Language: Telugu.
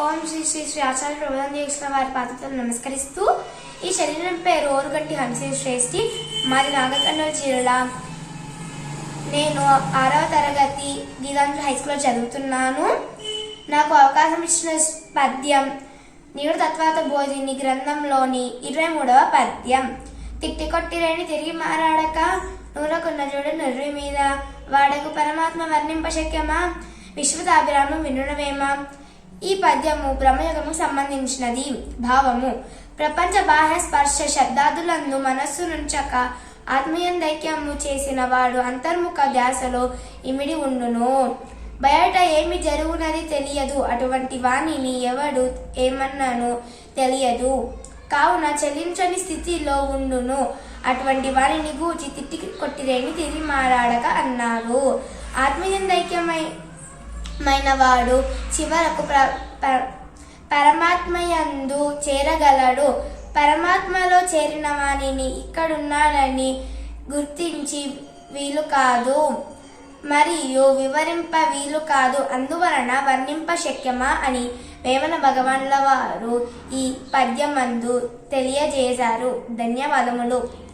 ఓం శ్రీ శ్రీ శ్రీ ఆచార్య ప్రబోధం చేసిన వారి పాత్రతో నమస్కరిస్తూ ఈ శరీరం పేరు ఓరుగంటి హంసే శ్రేష్ఠి. మాది నాగకర్నూలు జిల్లా. నేను ఆరవ తరగతి గీతాంజలి హై స్కూల్లో చదువుతున్నాను. నాకు అవకాశం ఇచ్చిన పద్యం నీడు తత్వాత బోధిని గ్రంథంలోని ఇరవై మూడవ పద్యం. తిట్టి కొట్టిరేని తిరిగి మారాడక నూరకున్న చూడు నుర్రి మీద. వాడకు పరమాత్మ వర్ణింపశక్యమా విశ్వతాభిరామం వినుడవేమా ఈ పద్యము బ్రహ్మయుగము సంబంధించినది. భావము. ప్రపంచ బాహ్య స్పర్శ శబ్దాదులందు మనస్సు నుంచక ఆత్మీయందైక్యము చేసిన వాడు అంతర్ముఖ ధ్యాసలో ఇమిడి ఉండును. బయట ఏమి జరుగునది తెలియదు. అటువంటి వాణిని ఎవడు ఏమన్నాను తెలియదు. కావున చెల్లించని స్థితిలో ఉండును. అటువంటి వారిని గూచి తిట్టి కొట్టిరేని తిరిగి మారాడక అన్నారు ఆత్మీయందైక్యమై మైనవాడు చివరకు ప్ర ప- పరమాత్మయందు చేరగలడు. పరమాత్మలో చేరిన వానిని ఇక్కడున్నాడని గుర్తించి వీలు కాదు. మరియు వివరింప వీలు కాదు. అందువలన వర్ణింప శక్యమా అని వేమన భగవానుల వారు ఈ పద్యమందు తెలియజేశారు. ధన్యవాదములు.